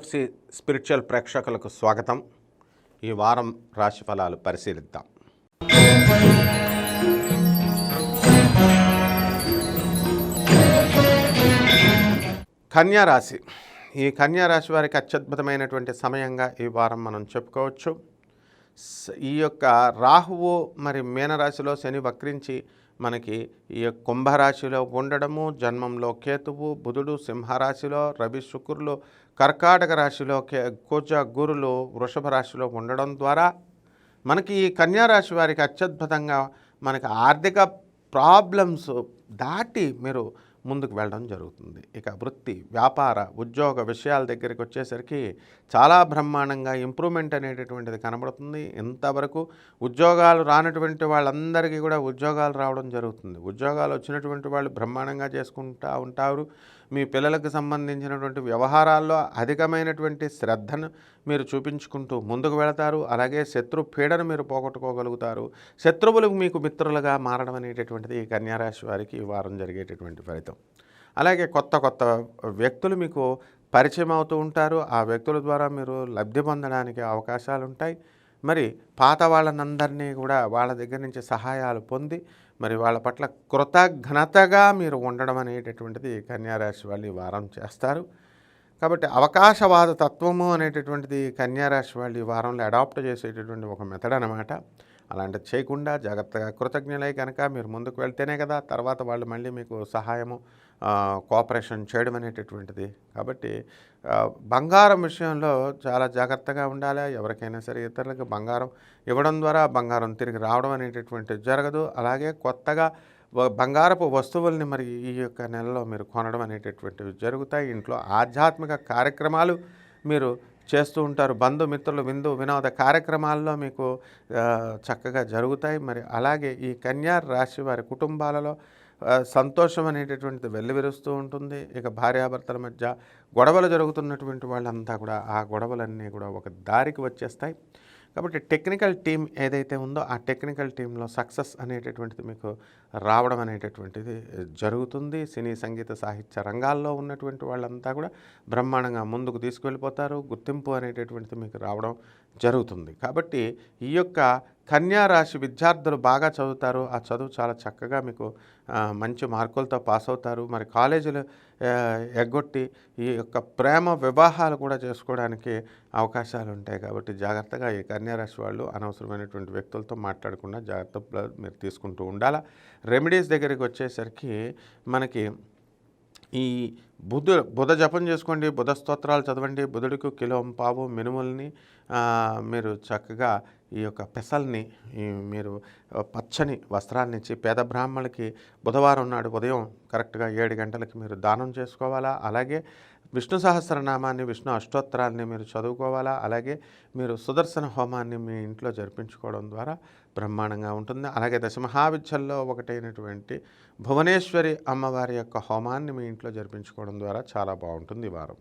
తులసి spiritual ప్రేక్షకులకు స్వాగతం. ఈ వారం రాశి ఫలాలు పరిశీలిద్దాం. కన్యారాశి. ఈ కన్యారాశి వారికి అత్యద్భుతమైనటువంటి సమయంగా ఈ వారం మనం చెప్పుకోవచ్చు. ఈ యొక్క రాహువు మరి మీనరాశిలో శని వక్రించి మనకి ఈ కుంభరాశిలో ఉండడము జన్మంలో కేతువు బుధుడు సింహరాశిలో రవి శుక్రులు కర్కాటక రాశిలో కే కుజ గురులు వృషభ రాశిలో ఉండడం ద్వారా మనకి ఈ కన్యా రాశి వారికి అత్యద్భుతంగా మనకి ఆర్థిక ప్రాబ్లమ్స్ దాటి మీరు ముందుకు వెళ్ళడం జరుగుతుంది. ఇక వృత్తి వ్యాపార ఉద్యోగ విషయాల దగ్గరికి వచ్చేసరికి చాలా బ్రహ్మాండంగా ఇంప్రూవ్మెంట్ అనేటటువంటిది కనబడుతుంది. ఇంతవరకు ఉద్యోగాలు రానటువంటి వాళ్ళందరికీ కూడా ఉద్యోగాలు రావడం జరుగుతుంది. ఉద్యోగాలు వచ్చినటువంటి వాళ్ళు బ్రహ్మాండంగా చేసుకుంటూ ఉంటారు. మీ పిల్లలకు సంబంధించినటువంటి వ్యవహారాల్లో అధికమైనటువంటి శ్రద్ధను మీరు చూపించుకుంటూ ముందుకు వెళతారు. అలాగే శత్రు పీడను మీరు పోగొట్టుకోగలుగుతారు. శత్రువులు మీకు మిత్రులుగా మారడం అనేటటువంటిది ఈ కన్యారాశి వారికి ఈ వారం జరిగేటటువంటి ఫలితం. అలాగే కొత్త కొత్త వ్యక్తులు మీకు పరిచయం అవుతూ ఉంటారు. ఆ వ్యక్తుల ద్వారా మీరు లబ్ధి పొందడానికి అవకాశాలు ఉంటాయి మరి పాత వాళ్ళనందరినీ కూడా వాళ్ళ దగ్గర నుంచి సహాయాలు పొంది మరి వాళ్ళ పట్ల కృతజ్ఞతగా మీరు ఉండడం అనేటటువంటిది కన్యారాశి వాళ్ళు ఈ వారం చేస్తారు. కాబట్టి అవకాశవాద తత్వము అనేటటువంటిది కన్యారాశి వాళ్ళు ఈ వారంలో అడాప్ట్ చేసేటటువంటి ఒక మెథడ్ అనమాట అలాంటిది చేయకుండా జాగ్రత్తగా కృతజ్ఞులై కనుక మీరు ముందుకు వెళ్తేనే కదా తర్వాత వాళ్ళు మళ్ళీ మీకు సహాయము కోఆపరేషన్ చేయడం అనేటటువంటిది. కాబట్టి బంగారం విషయంలో చాలా జాగ్రత్తగా ఉండాలి. ఎవరికైనా సరే ఇతరులకు బంగారం ఇవ్వడం ద్వారా బంగారం తిరిగి రావడం అనేటటువంటిది జరగదు. అలాగే కొత్తగా బంగారపు వస్తువుల్ని మరి ఈ యొక్క నెలలో మీరు కొనడం అనేటటువంటివి జరుగుతాయి. ఇంట్లో ఆధ్యాత్మిక కార్యక్రమాలు మీరు చేస్తూ ఉంటారు. బంధుమిత్రులు విందు వినోద కార్యక్రమాల్లో మీకు చక్కగా జరుగుతాయి. మరి అలాగే ఈ కన్యా రాశి వారి కుటుంబాలలో సంతోషం అనేటటువంటిది వెల్లివిరుస్తూ ఉంటుంది. ఇక భార్యాభర్తల మధ్య గొడవలు జరుగుతున్నటువంటి వాళ్ళంతా కూడా ఆ గొడవలన్నీ కూడా ఒక దారికి వచ్చేస్తాయి. కాబట్టి టెక్నికల్ టీం ఏదైతే ఉందో ఆ టెక్నికల్ టీంలో సక్సెస్ అనేటటువంటిది మీకు రావడం అనేటటువంటిది జరుగుతుంది. సినీ సంగీత సాహిత్య రంగాల్లో ఉన్నటువంటి వాళ్ళంతా కూడా బ్రహ్మాండంగా ముందుకు తీసుకువెళ్ళిపోతారు. గుర్తింపు అనేటటువంటిది మీకు రావడం జరుగుతుంది. కాబట్టి ఈ యొక్క కన్యా రాశి విద్యార్థులు బాగా చదువుతారు. ఆ చదువు చాలా చక్కగా మీకు మంచి మార్కులతో పాస్ అవుతారు. మరి కాలేజీలు ఎగ్గొట్టి ఈ యొక్క ప్రేమ వివాహాలు కూడా చేసుకోవడానికి అవకాశాలు ఉంటాయి కాబట్టి జాగ్రత్తగా ఈ కన్యారాశి వాళ్ళు అనవసరమైనటువంటి వ్యక్తులతో మాట్లాడకుండా జాగ్రత్త మీరు తీసుకుంటూ ఉండాలా. రెమెడీస్ దగ్గరికి వచ్చేసరికి మనకి ఈ బుధ బుధ జపం చేసుకోండి బుధ స్తోత్రాలు చదవండి బుధుడికి కిలో పావు మినుముల్ని మీరు చక్కగా ఈ యొక్క పెసల్ని మీరు పచ్చని వస్త్రాన్ని ఇచ్చి పేద బ్రాహ్మణులకి బుధవారం నాడు ఉదయం కరెక్ట్గా ఏడు గంటలకి మీరు దానం చేసుకోవాలా? అలాగే విష్ణు సహస్రనామాన్ని విష్ణు అష్టోత్తరాన్ని మీరు చదువుకోవాలా? అలాగే మీరు సుదర్శన హోమాన్ని మీ ఇంట్లో జరిపించుకోవడం ద్వారా బ్రహ్మాండంగా ఉంటుంది. అలాగే దశమహావిద్యల్లో ఒకటైనటువంటి భువనేశ్వరి అమ్మవారి యొక్క హోమాన్ని మీ ఇంట్లో జరిపించుకోవడం ద్వారా చాలా బాగుంటుంది ఈ వారం.